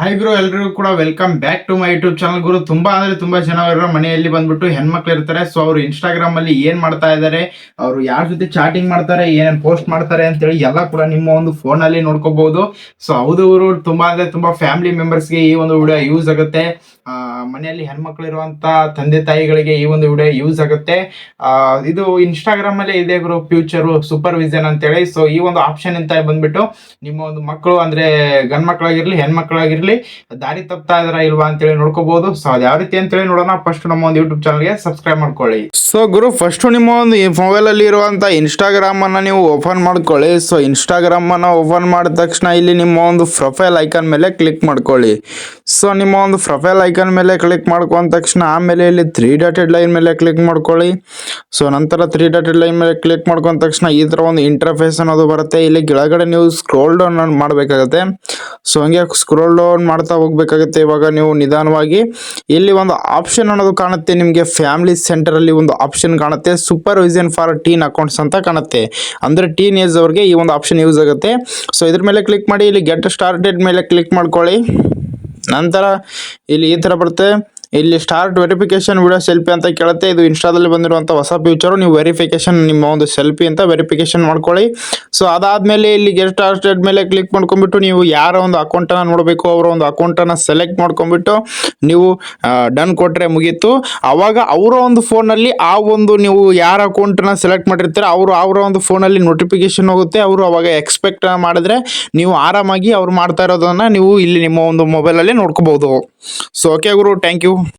Hi ಗುರು ಎಲ್ರಿಗೂ ಕೂಡ welcome back to my YouTube channel ಗುರು, ತುಂಬಾ ಅಂದ್ರೆ ತುಂಬಾ ಜನ ಮನೆಯಲ್ಲಿ ಬಂದ್ಬಿಟ್ಟು ಹೆಣ್ಮಕ್ಳು ಇರ್ತಾರೆ. ಸೊ ಅವರು ಇನ್ಸ್ಟಾಗ್ರಾಮ್ ಅಲ್ಲಿ ಏನ್ ಮಾಡ್ತಾ ಇದ್ದಾರೆ ಅವರು ಯಾರ ಜೊತೆ ಚಾಟಿಂಗ್ ಮಾಡ್ತಾರೆ, ಏನೇನು ಪೋಸ್ಟ್ ಮಾಡ್ತಾರೆ ಅಂತೇಳಿ ಎಲ್ಲ ಕೂಡ ನಿಮ್ಮ ಒಂದು ಫೋನ್ ಅಲ್ಲಿ ನೋಡ್ಕೋಬಹುದು ಸೊ ಹೌದು ಇವರು ತುಂಬಾ ಅಂದ್ರೆ ತುಂಬಾ ಫ್ಯಾಮಿಲಿ ಗೆ ಈ ಒಂದು ವಿಡಿಯೋ ಯೂಸ್ ಆಗುತ್ತೆ. ಮನೆಯಲ್ಲಿ ಹೆಣ್ಮಕ್ಳು ಇರುವಂತ ತಂದೆ ತಾಯಿಗಳಿಗೆ ಈ ಒಂದು ವಿಡಿಯೋ ಯೂಸ್ ಆಗುತ್ತೆ. ಇದು ಇನ್ಸ್ಟಾಗ್ರಾಮ್ ಅಲ್ಲಿ ಇದೆ ಗುರು ಫ್ಯೂಚರ್ ಸೂಪರ್ ಅಂತ ಅಂತೇಳಿ. ಸೊ ಈ ಒಂದು ಆಪ್ಷನ್ ಅಂತ ಬಂದ್ಬಿಟ್ಟು ನಿಮ್ಮ ಒಂದು ಮಕ್ಕಳು ಅಂದ್ರೆ ಗಂಡ್ ಮಕ್ಕಳಾಗಿರ್ಲಿ ಹೆಣ್ಮಕ್ಳಾಗಿರ್ಲಿ ದಾರಿ ತಪ್ತಾ ಇದ್ರ ಇಲ್ವಾ ಅಂತೇಳಿ ನೋಡ್ಕೋಬಹುದು ಸೊ ಅದ್ ಯಾವ ರೀತಿ ಅಂತೇಳಿ ನೋಡೋಣ. ಫಸ್ಟ್ ನಮ್ಮ ಒಂದು ಯೂಟ್ಯೂಬ್ ಚಾನಲ್ಗೆ ಸಬ್ಸ್ಕ್ರೈಬ್ ಮಾಡ್ಕೊಳ್ಳಿ. ಸೊ ಗುರು ಫಸ್ಟ್ ನಿಮ್ಮ ಒಂದು ಮೊಬೈಲ್ ಅಲ್ಲಿ ಇರುವಂತ ಇನ್ಸ್ಟಾಗ್ರಾಮ್ ಅನ್ನ ನೀವು ಓಪನ್ ಮಾಡ್ಕೊಳ್ಳಿ. ಸೊ ಇನ್ಸ್ಟಾಗ್ರಾಮ್ ಅನ್ನ ಓಪನ್ ಮಾಡಿದ ತಕ್ಷಣ ಇಲ್ಲಿ ನಿಮ್ಮ ಒಂದು ಪ್ರೊಫೈಲ್ ಐಕಾನ್ ಮೇಲೆ ಕ್ಲಿಕ್ ಮಾಡ್ಕೊಳ್ಳಿ. ಸೊ ನಿಮ್ಮ ಒಂದು ಪ್ರೊಫೈಲ್ ಐಕಾನ್ ಮೇಲೆ ಕ್ಲಿಕ್ ಮಾಡ್ಕೊಂಡ ತಕ್ಷಣ ಆಮೇಲೆ ಇಲ್ಲಿ ತ್ರೀ ಡಾಟೆಡ್ ಲೈನ್ ಮೇಲೆ ಕ್ಲಿಕ್ ಮಾಡ್ಕೊಳ್ಳಿ. ಸೊ ನಂತರ ತ್ರೀ ಡಾಟೆಡ್ ಲೈನ್ ಮೇಲೆ ಕ್ಲಿಕ್ ಮಾಡ್ಕೊಂಡ ತಕ್ಷಣ ಈ ತರ ಒಂದು ಇಂಟರ್ಫೇಸ್ ಅನ್ನೋದು ಬರುತ್ತೆ. ಇಲ್ಲಿ ಕೆಳಗಡೆ ನೀವು ಸ್ಕ್ರೋಲ್ ಡೌನ್ ಮಾಡಬೇಕಾಗತ್ತೆ. ಸೊ ಹಂಗೆ ಸ್ಕ್ರೋಲ್ ಡೌನ್ ಮಾಡ್ತಾ ಹೋಗ್ಬೇಕಾಗುತ್ತೆ. ಇವಾಗ ನೀವು ನಿಧಾನವಾಗಿ ಇಲ್ಲಿ ಒಂದು ಆಪ್ಷನ್ ಅನ್ನೋದು ಕಾಣುತ್ತೆ. ನಿಮಗೆ ಫ್ಯಾಮಿಲಿ ಸೆಂಟರ್ ಅಲ್ಲಿ ಒಂದು ಆಪ್ಷನ್ ಕಾಣುತ್ತೆ. ಸೂಪರ್ವಿಷನ್ ಫಾರ್ ಟೀನ್ ಅಕೌಂಟ್ಸ್ ಅಂತ ಕಾಣುತ್ತೆ. ಅಂದ್ರೆ ಟೀನ್ ಏಜ್ ಅವ್ರಿಗೆ ಈ ಒಂದು ಆಪ್ಷನ್ ಯೂಸ್ ಆಗುತ್ತೆ. ಸೊ ಇದ್ರ ಮೇಲೆ ಕ್ಲಿಕ್ ಮಾಡಿ. ಇಲ್ಲಿ ಗೆಟ್ ಸ್ಟಾರ್ಟೆಡ್ ಮೇಲೆ ಕ್ಲಿಕ್ ಮಾಡ್ಕೊಳ್ಳಿ. ನಂತರ ಇಲ್ಲಿ ಈ ಥರ ಬರುತ್ತೆ. ಇಲ್ಲಿ ಸ್ಟಾರ್ಟ್ ವೆರಿಫಿಕೇಶನ್ ವಿಡಿಯೋ ಸೆಲ್ಫಿ ಅಂತ ಕೇಳುತ್ತೆ. ಇದು ಇನ್ಸ್ಟಾದಲ್ಲಿ ಬಂದಿರುವಂಥ ಹೊಸ ಫ್ಯೂಚರು ನೀವು ವೆರಿಫಿಕೇಶನ್ ನಿಮ್ಮ ಒಂದು ಸೆಲ್ಫಿ ಅಂತ ವೆರಿಫಿಕೇಶನ್ ಮಾಡ್ಕೊಳ್ಳಿ. ಸೊ ಅದಾದಮೇಲೆ ಇಲ್ಲಿ ಗೆಟ್ ಸ್ಟಾರ್ಟೆಡ್ ಮೇಲೆ ಕ್ಲಿಕ್ ಮಾಡ್ಕೊಂಡ್ಬಿಟ್ಟು ನೀವು ಯಾರ ಒಂದು ಅಕೌಂಟನ್ನು ನೋಡಬೇಕು, ಅವರ ಒಂದು ಅಕೌಂಟನ್ನು ಸೆಲೆಕ್ಟ್ ಮಾಡ್ಕೊಂಡ್ಬಿಟ್ಟು ನೀವು ಡನ್ ಕೊಟ್ಟರೆ ಮುಗೀತು. ಅವಾಗ ಅವರ ಒಂದು ಫೋನಲ್ಲಿ ಆ ಒಂದು ನೀವು ಯಾರ ಅಕೌಂಟನ್ನ ಸೆಲೆಕ್ಟ್ ಮಾಡಿರ್ತೀರ, ಅವರು ಅವರ ಒಂದು ಫೋನಲ್ಲಿ ನೋಟಿಫಿಕೇಶನ್ ಹೋಗುತ್ತೆ. ಅವರು ಅವಾಗ ಎಕ್ಸ್ಪೆಕ್ಟ್ ಮಾಡಿದ್ರೆ ನೀವು ಆರಾಮಾಗಿ ಅವ್ರು ಮಾಡ್ತಾ ಇರೋದನ್ನ ನೀವು ಇಲ್ಲಿ ನಿಮ್ಮ ಒಂದು ಮೊಬೈಲಲ್ಲಿ ನೋಡ್ಕೋಬಹುದು ಸೊ ಓಕೆ ಗುರು ಥ್ಯಾಂಕ್ ಯು